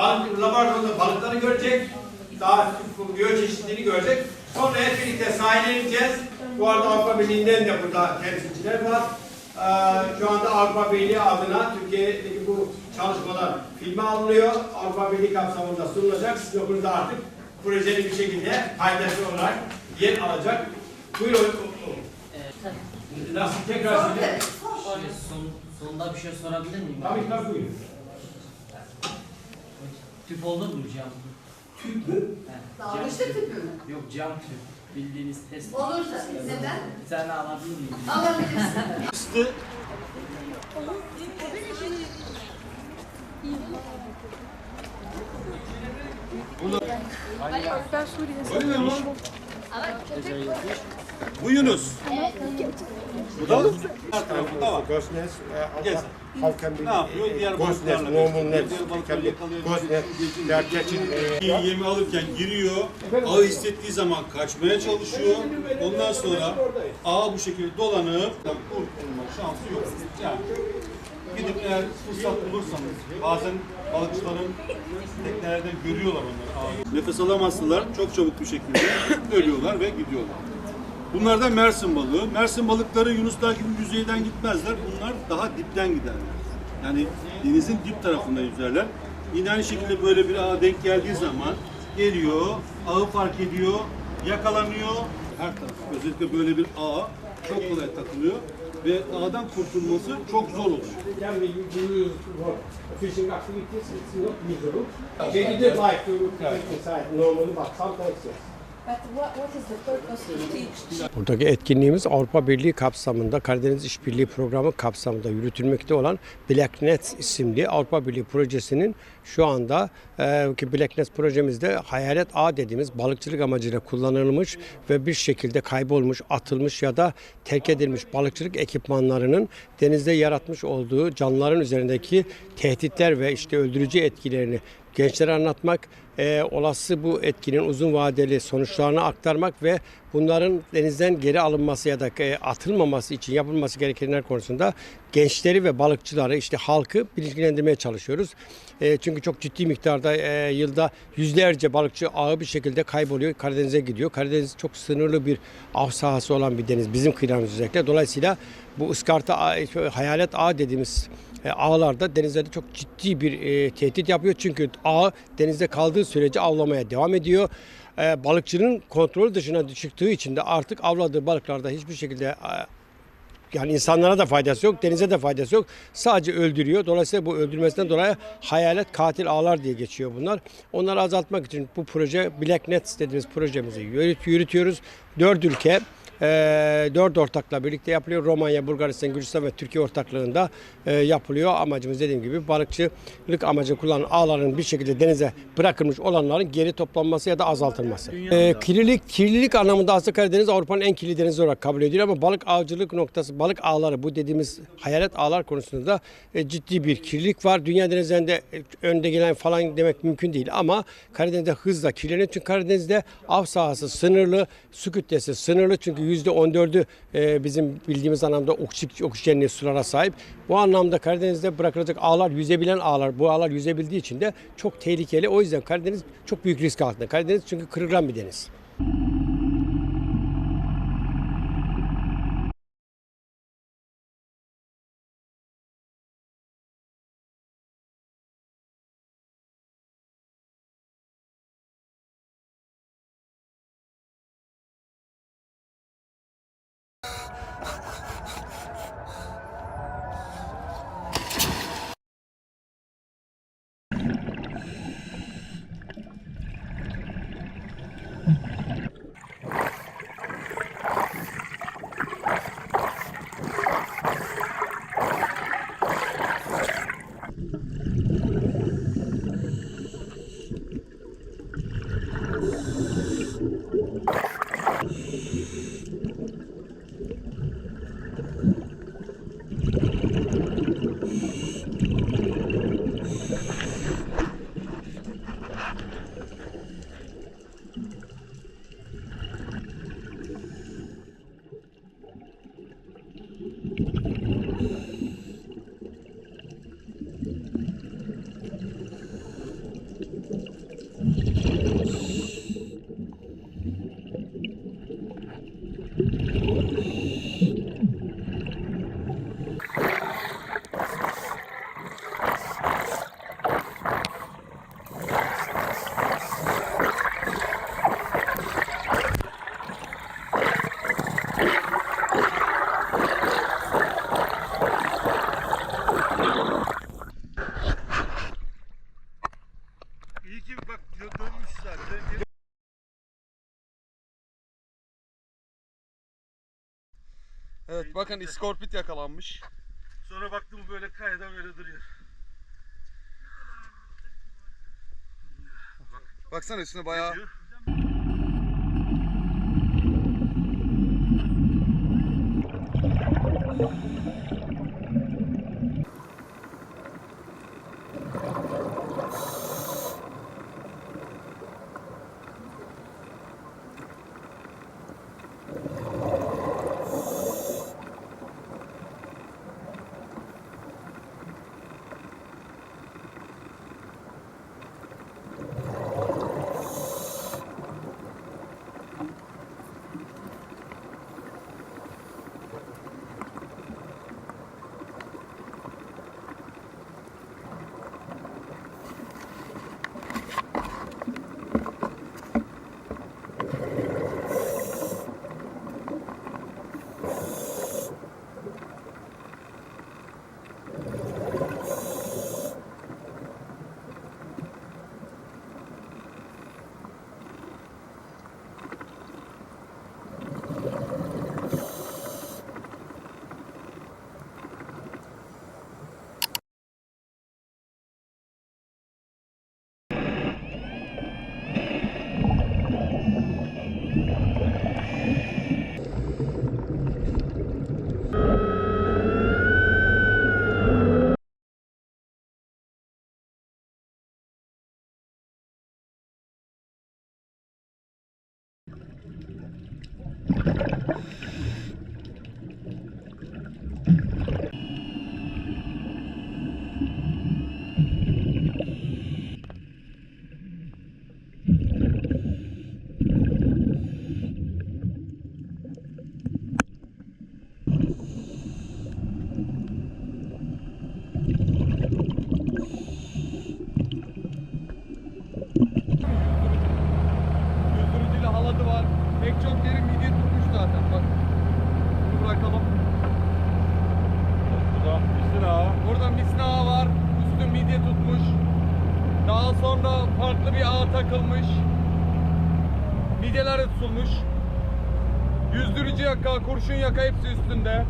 balık, balıkları görecek. Daha biyoçeşitliliğini görecek. Sonra hep birlikte sahile ineceğiz. Bu arada Avrupa Birliği'nden de burada temsilciler var. Ee, şu anda Avrupa Birliği adına Türkiye'deki bu çalışmalar filme alınıyor. Avrupa Birliği kapsamında sunulacak. Siz de burada artık projenin bir şekilde paydaşı olarak yer alacak. Buyurun. Nasıl tekrar. Şey, son, sonunda bir şey sorabilir miyim? Tabii tabii buyurun. Tüp olur mu cam? Tüp mü? Dalgıçlı tüp. tüpü mü? Yok cam tüp. Bildiğiniz test. Olursa neden? Bir tane alabilir miyim? Alabilirsin. Bu Yunus. Bu da tarafında var. Gosnes, Gez. Halkan Ne yapıyor? Diğer Gosnes, net, Diğer. Gosnes, İyi yemi alırken giriyor, ağı hissettiği zaman kaçmaya çalışıyor. Ondan sonra ağı bu şekilde dolanıp kurtulma şansı yok. Yani gidip eğer fırsat bulursanız bazen balıkçıların teknelerden görüyorlar onları. Nefes alamazsalar çok çabuk bir şekilde ölüyorlar ve gidiyorlar. Bunlar da Mersin balığı. Mersin balıkları Yunuslar gibi yüzeyden gitmezler. Bunlar daha dipten giderler. Yani denizin dip tarafında yüzerler. Yine aynı şekilde böyle bir ağa denk geldiği zaman geliyor, ağı fark ediyor, yakalanıyor. Her taraf. Özellikle böyle bir ağa çok kolay takılıyor ve ağdan kurtulması çok zor. They like to normally, but sometimes yes. Buradaki etkinliğimiz Avrupa Birliği kapsamında Karadeniz İşbirliği Programı kapsamında yürütülmekte olan BlackNet isimli Avrupa Birliği projesinin şu anda e, ki BlackNet projemizde hayalet ağ dediğimiz balıkçılık amacıyla kullanılmış ve bir şekilde kaybolmuş, atılmış ya da terk edilmiş balıkçılık ekipmanlarının denizde yaratmış olduğu canlıların üzerindeki tehditler ve işte öldürücü etkilerini gençlere anlatmak, e, olası bu etkinin uzun vadeli sonuçlarını aktarmak ve bunların denizden geri alınması ya da e, atılmaması için yapılması gerekenler konusunda gençleri ve balıkçıları işte halkı bilgilendirmeye çalışıyoruz. E, çünkü çok ciddi miktarda e, yılda yüzlerce balıkçı ağı bir şekilde kayboluyor. Karadeniz'e gidiyor. Karadeniz çok sınırlı bir av sahası olan bir deniz. Bizim kıyılarımız özellikle. Dolayısıyla bu ıskarta hayalet ağ dediğimiz e, ağlarda denizlerde çok ciddi bir e, tehdit yapıyor. Çünkü ağ denizde kaldığı sürece avlamaya devam ediyor. E, balıkçının kontrol dışına çıktığı için de artık avladığı balıklarda hiçbir şekilde e, yani insanlara da faydası yok, denize de faydası yok. Sadece öldürüyor. Dolayısıyla bu öldürmesinden dolayı hayalet katil ağlar diye geçiyor bunlar. Onları azaltmak için bu proje Black Nets dediğimiz projemizi yürüt- yürütüyoruz. Dört ülke dört ortakla birlikte yapılıyor. Romanya, Bulgaristan, Gürcistan ve Türkiye ortaklığında e, yapılıyor. Amacımız dediğim gibi balıkçılık amacı kullanan ağların bir şekilde denize bırakılmış olanların geri toplanması ya da azaltılması. E, kirlilik, kirlilik anlamında aslında Karadeniz Avrupa'nın en kirli denizi olarak kabul ediliyor ama balık avcılık noktası, balık ağları bu dediğimiz hayalet ağlar konusunda e, ciddi bir kirlilik var. Dünya denizlerinde e, önde gelen falan demek mümkün değil ama Karadeniz'de hızla kirleniyor. Çünkü Karadeniz'de av sahası sınırlı, su kütlesi sınırlı çünkü %14'ü e, bizim bildiğimiz anlamda oksijenli sulara sahip. Bu anlamda Karadeniz'de bırakılacak ağlar yüzebilen ağlar. Bu ağlar yüzebildiği için de çok tehlikeli. O yüzden Karadeniz çok büyük risk altında. Karadeniz çünkü kırılgan bir deniz. Evet bakın iskorpit yakalanmış. Sonra baktım böyle kayada böyle duruyor. Baksana üstüne bayağı yüzdürücüyle sonra farklı bir ağa takılmış. Midyeler de tutulmuş. Yüzdürücü yaka, kurşun yaka hepsi üstünde.